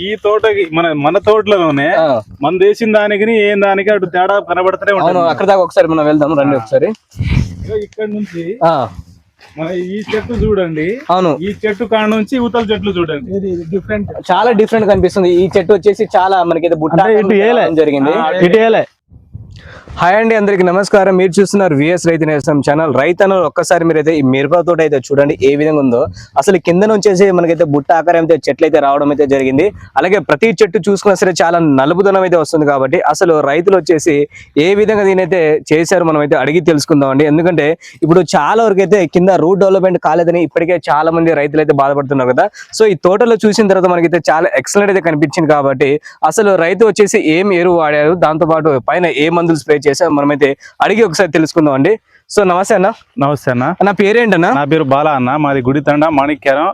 ఈ తోటకి మన మన తోటలోనే మన వేసిన దానికి ఏం దానికి అటు తేడా కనబడుతూనే ఉంటుంది. అక్కడ దాకా ఒకసారి మనం వెళ్దాం రండి ఒకసారి. ఇక్కడ నుంచి ఆ, మన ఈ చెట్టు చూడండి. అవును. ఈ చెట్టు కాడ నుంచి ఇవతల చెట్లు చూడండి. ఇది డిఫరెంట్ చాలా డిఫరెంట్ కనిపిస్తుంది. ఈ చెట్టు వచ్చేసి చాలా మనకి బుట్ట ఇటు. జరిగింది. ఇటీవలే హాయ్ అండి అందరికి నమస్కారం. మీరు చూస్తున్నారు విఎస్ రైతు నేస్తం ఛానల్. రైతు అన్న ఒక్కసారి మీరైతే ఈ మిరప తోట అయితే చూడండి ఏ విధంగా ఉందో. అసలు కింద వచ్చేసి మనకైతే బుట్ట ఆకారం అయితే చెట్లు అయితే రావడం అయితే జరిగింది. అలాగే ప్రతి చెట్టు చూసుకున్నా సరే చాలా నలుపుదనం అయితే వస్తుంది కాబట్టి అసలు రైతులు వచ్చేసి ఏ విధంగా దీనైతే చేశారు మనం అయితే అడిగి తెలుసుకుందాం అండి. ఎందుకంటే ఇప్పుడు చాలా వరకు అయితే కింద రూట్ డెవలప్మెంట్ కాలేదని ఇప్పటికే చాలా మంది రైతులు అయితే బాధపడుతున్నారు కదా. సో ఈ తోటలో చూసిన తర్వాత మనకైతే చాలా ఎక్సలెంట్ అయితే కనిపించింది కాబట్టి అసలు రైతు వచ్చేసి ఏం ఎరువు వాడారు? దాంతో పాటు పైన ఏ మందులు స్ప్రే చేశారు మనమైతే అడిగి ఒకసారి తెలుసుకుందాం అండి సో నమస్తే అన్న. నమస్తే అన్న. నా పేరేంటన్నా? నా పేరు బాలా అన్న. మాది గుడితండ మాణిక్యారం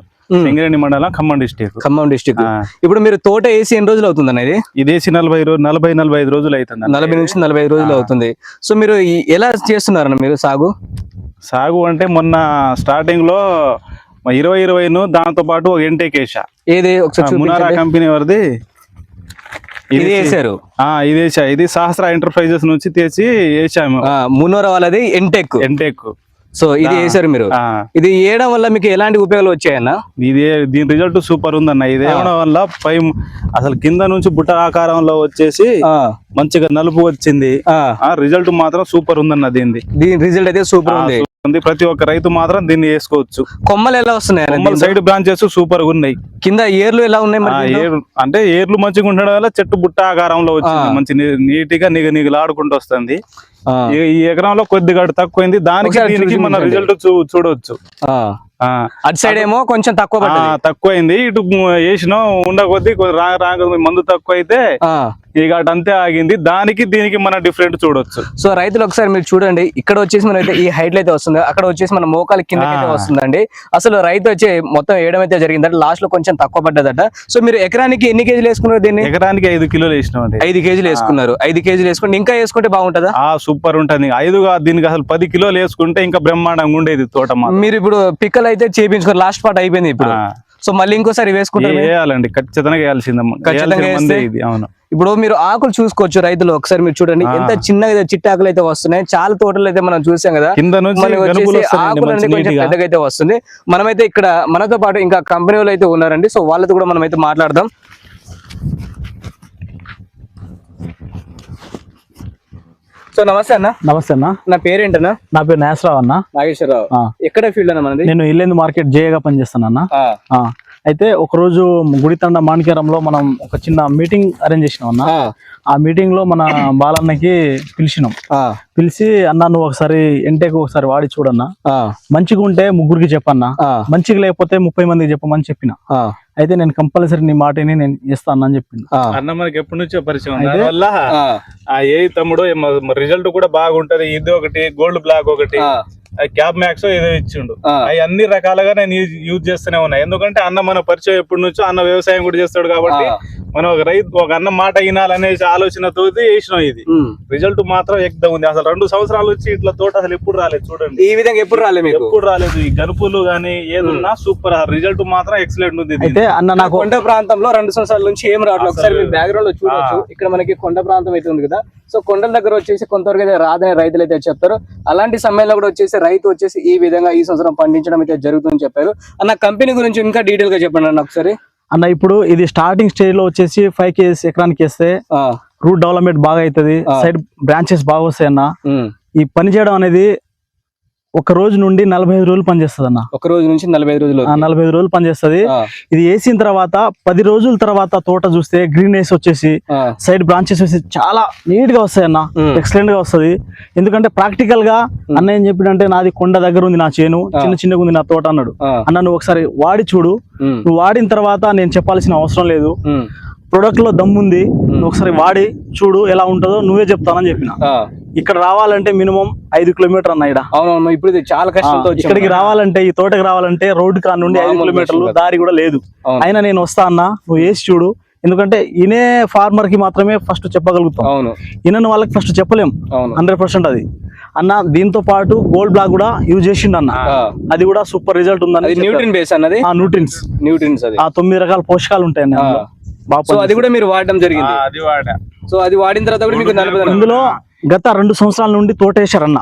సింగరేణి మండలం ఖమ్మం డిస్టిక్. ఖమ్మం డిస్టిక్. ఇప్పుడు మీరు తోట వేసి ఎన్ని రోజులు అవుతుంది అనేది ఇదేసి నలభై రోజు నలభై నలభై ఐదు రోజులు అవుతుంది. నలభై నుంచి నలభై ఐదు రోజులు అవుతుంది. సో మీరు ఎలా చేస్తున్నారన్న మీరు సాగు? సాగు అంటే మొన్న స్టార్టింగ్లో ఇరవై ఇరవైను దాంతో పాటు ఒక ఎంటేక్ వేసా ఏది? ఒకసారి మునారా. కంపెనీ వారిది. ఇది వేసారు ఆ, ఇది వేసా ఇది సహస్ర ఎంటర్ప్రైజెస్ నుంచి తెచ్చి వేసాము ఆ, మున్నోర వాళ్ళది ఎంటెక్ ఎంటెక్ సో ఇది వేసారు మీరు. ఇది వేయడం వల్ల మీకు ఎలాంటి ఉపయోగాలు వచ్చాయన్న? ఇది దీని రిజల్ట్ సూపర్ ఉందన్న. ఇది వేయడం వల్ల పై అసలు కింద నుంచి బుట్ట ఆకారంలో వచ్చేసి మంచిగా నలుపు వచ్చింది. రిజల్ట్ మాత్రం సూపర్ ఉందన్న దీనిది. దీని రిజల్ట్ అయితే సూపర్ ఉంది. ఉంది. ప్రతి ఒక్క రైతు మాత్రం దీన్ని వేసుకోవచ్చు. కొమ్మలు ఎలా వస్తున్నాయి కొమ్మల? సైడ్ బ్రాంచెస్ సూపర్గా ఉన్నాయి. కింద ఏర్లు ఎలా ఉన్నాయి అంటే ఏర్లు మంచిగా ఉండడం వల్ల చెట్టు బుట్ట ఆకారంలో వచ్చింది. మంచి నీట్గా నిగ నిగలాడుకుంటూ వస్తుంది. ఈ- ఎకరంలో కొద్దిగా తక్కువైంది. దానికి దీనికి మన. రిజల్ట్ చూడొచ్చు. అటు సైడ్ ఏమో కొంచెం తక్కువ తక్కువైంది. ఇటు వేసినాం ఉండ కొద్ది రాగ రాగ మందు తక్కువ అయితే. ఇక అంతే ఆగింది. దానికి దీనికి మన డిఫరెంట్ చూడొచ్చు. సో రైతులు ఒకసారి మీరు చూడండి. ఇక్కడ వచ్చేసి మన అయితే ఈ హైట్ అయితే వస్తుంది. అక్కడ వచ్చేసి మన మోకాల ఆ. వస్తుందండి. అసలు రైతు వచ్చి మొత్తం వేయడం అయితే జరిగిందట లాస్ట్లో కొంచెం తక్కువ పడ్డదట. సో మీరు ఎకరానికి ఎన్ని కేజీలు వేసుకున్నారు దీన్ని? ఎకరానికి ఐదు కిలోలు వేసినాం అండి ఐదు కేజీలు వేసుకున్నారు. ఐదు కేజీలు వేసుకుంటే ఇంకా వేసుకుంటే బాగుంటుందా? ఆ సూపర్ ఉంటుంది. ఐదు కాదు, దీనికి అసలు పది కిలోలు వేసుకుంటే ఇంకా బ్రహ్మాండంగా ఉండేది తోట మీరు ఇప్పుడు పిక్కలు అయితే చేపించుకున్నారు లాస్ట్ పార్ట్ అయిపోయింది ఇప్పుడు. సో మళ్ళీ ఇంకోసారి వేసుకుంటారు మీరు? వేయాలండి. ఖచ్చితంగా వేస్తే? ఇది అవును. ఇప్పుడు మీరు ఆకులు చూసుకోవచ్చు రైతులు ఒకసారి మీరు చూడండి. ఎంత చిన్నగా చిట్టాకులు అయితే వస్తున్నాయి. చాలా తోటలు అయితే మనం చూసాం కదా. కింద. పెద్దగా అయితే వస్తుంది. మనమైతే ఇక్కడ మనతో పాటు ఇంకా కంపెనీ వాళ్ళు అయితే ఉన్నారండి. సో వాళ్ళతో కూడా మనం అయితే మాట్లాడదాం. సో నమస్తే అన్న. నమస్తే అన్న. నా పేరేంటన్నా? నా పేరు నాగేశ్వరరావు అన్న. నాగేశ్వరరావు. ఎక్కడ ఫీల్డ్ అన్న మనది? నేను ఇల్లేందు మార్కెట్ జేఏగా పనిచేస్తాను అన్న. అయితే ఒకరోజు గుడితండ మాణిక్యారంలో మనం ఒక చిన్న మీటింగ్ అరేంజ్ చేసినాం అన్న. ఆ, మీటింగ్లో మన బాలన్నకి పిలిచినాం. ఆ, పిలిచి అన్న నువ్వు ఒకసారి ఎంటేకి ఒకసారి వాడి చూడన్నా. ఆ, మంచిగా ఉంటే ముగ్గురికి చెప్పన్నా. మంచిగా లేకపోతే ముప్పై మందికి చెప్పమని చెప్పిన. అయితే నేను కంపల్సరీ నీ మాటని నేను ఇస్తాను అని చెప్పింది అన్న మనకి ఎప్పటి నుంచో పరిచయం ఆ. ఏ తమ్ముడు రిజల్ట్ కూడా బాగుంటది. ఇది ఒకటి గోల్డ్ బ్లాక్ ఒకటి. క్యాబ్ మ్యాక్స్ ఏదో ఇచ్చిండు. అవి అన్ని రకాలుగా నేను యూజ్- చేస్తూనే ఉన్నా ఎందుకంటే అన్న మన పరిచయం ఎప్పటి నుంచో అన్న వ్యవసాయం కూడా చేస్తాడు కాబట్టి. మనం ఒక రైతు ఒక అన్న మాట వినాలనే ఆలోచనతో వేసినాం ఇది. రిజల్ట్ మాత్రం ఎక్దం ఉంది. అసలు రెండు సంవత్సరాలు వచ్చి ఇట్లా తోట అసలు ఎప్పుడు రాలేదు చూడండి. ఈ విధంగా ఎప్పుడు రాలే మీకు? ఎప్పుడు రాలేదు. ఈ గనుపులు గానీ ఏదున్నా సూపర్. రిజల్ట్ మాత్రం ఎక్సలెంట్ ఉంది. అయితే అన్న నాకు కొండ ప్రాంతంలో రెండు సంవత్సరాల నుంచి ఏం రావట్లేదు. ఒకసారి మీరు బ్యాక్గ్రౌండ్లో చూడొచ్చు. ఇక్కడ మనకి కొండ ప్రాంతం అయితే ఉంది కదా. సో కొండల దగ్గర వచ్చేసి కొంతవరకు అయితే రాదని రైతులు అయితే చెప్తారు. అలాంటి సమయంలో కూడా వచ్చేసి రైతు వచ్చేసి ఈ విధంగా ఈ సంవత్సరం పండించడం అయితే జరుగుతుందని చెప్పారు. అన్న కంపెనీ గురించి ఇంకా డీటెయిల్గా చెప్పండి అన్న ఒకసారి. అన్న ఇప్పుడు ఇది స్టార్టింగ్ స్టేజ్లో వచ్చేసి ఫైవ్ కేజీస్ ఎకరానికి వేస్తే రూట్ డెవలప్మెంట్ బాగా అవుతుంది. సైడ్ బ్రాంచెస్ బాగా వస్తాయి అన్న. ఈ పని చేయడం అనేది ఒక రోజు నుండి నలభై ఐదు రోజులు పనిచేస్తుంది అన్న ఒక రోజు నుంచి నలభై ఐదు రోజులు నలభై ఐదు రోజులు పనిచేస్తుంది. ఇది వేసిన తర్వాత పది రోజుల తర్వాత తోట చూస్తే గ్రీన్ వేస్ వచ్చేసి సైడ్ బ్రాంచెస్ వచ్చి చాలా నీట్గా వస్తాయి అన్న. ఎక్సలెంట్గా వస్తది. ఎందుకంటే ప్రాక్టికల్గా అన్న ఏం చెప్పినంటే నాది కొండ దగ్గర ఉంది నా చేను చిన్న చిన్నగా ఉంది నా తోట అన్నాడు. అన్న నువ్వు ఒకసారి వాడి చూడు. నువ్వు వాడిన తర్వాత నేను చెప్పాల్సిన అవసరం లేదు. ప్రొడక్ట్లో దమ్ముంది. నువ్వు ఒకసారి వాడి చూడు ఎలా ఉంటుందో నువ్వే చెప్తానని చెప్పిన. ఇక్కడ రావాలంటే మినిమం ఐదు కిలోమీటర్ అన్న ఇక్కడ అవునవును ఇప్పుడు ఇది చాలా కష్టంతో. ఇక్కడికి రావాలంటే ఈ తోటకి రావాలంటే రోడ్డు కాడ నుండి ఐదు కిలోమీటర్లు. దారి కూడా లేదు. అయినా నేను వస్తా అన్న నువ్వు వేసి చూడు. ఎందుకంటే ఇనే ఫార్మర్కి మాత్రమే ఫస్ట్ చెప్పగలుగుతాం. అవును. ఈయన వాళ్ళకి ఫస్ట్ చెప్పలేం. అవును. హండ్రెడ్ పర్సెంట్ అది. అన్న దీంతో పాటు గోల్డ్ బ్లాక్ కూడా యూజ్ చేసిండు అన్న. అది కూడా సూపర్ రిజల్ట్ అది ఉందని న్యూట్రిన్ బేస్ అన్నది ఆ న్యూట్రిన్స్ న్యూట్రిన్స్ అది. ఆ తొమ్మిది రకాల పోషకాలు ఉంటాయి అన్న అది కూడా మీరు వాడడం జరిగింది? అది వాడా. సో అది వాడిన తర్వాత కూడా మీకు ఇందులో గత రెండు సంవత్సరాల నుండి తోట వేశారన్న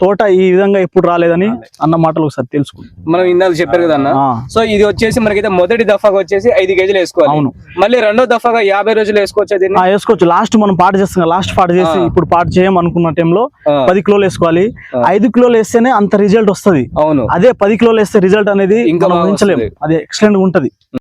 తోట ఈ విధంగా ఎప్పుడు రాలేదని అన్న మాటలు ఒకసారి తెలుసుకుంది. మనం ఇందాక చెప్పారు కదా అన్న. సో ఇది వచ్చేసి మనకైతే మొదటి దఫాగా వచ్చేసి ఐదు కేజీలు వేసుకోవాలి. అవును. మళ్ళీ రెండో దఫాగా యాభై రోజులు వేసుకోవచ్చు వేసుకోవచ్చు. లాస్ట్ మనం పాట చేస్తాం లాస్ట్ పాట చేసి. ఇప్పుడు పాట చేయమనుకున్న టైంలో ఆ. పది కిలోలు వేసుకోవాలి. ఐదు కిలోలు వేస్తేనే అంత రిజల్ట్ వస్తది. అవును. అదే పది కిలోలు వేస్తే రిజల్ట్ అనేది ఇంకా ఊహించలేము. అది ఎక్సలెంట్ ఉంటది.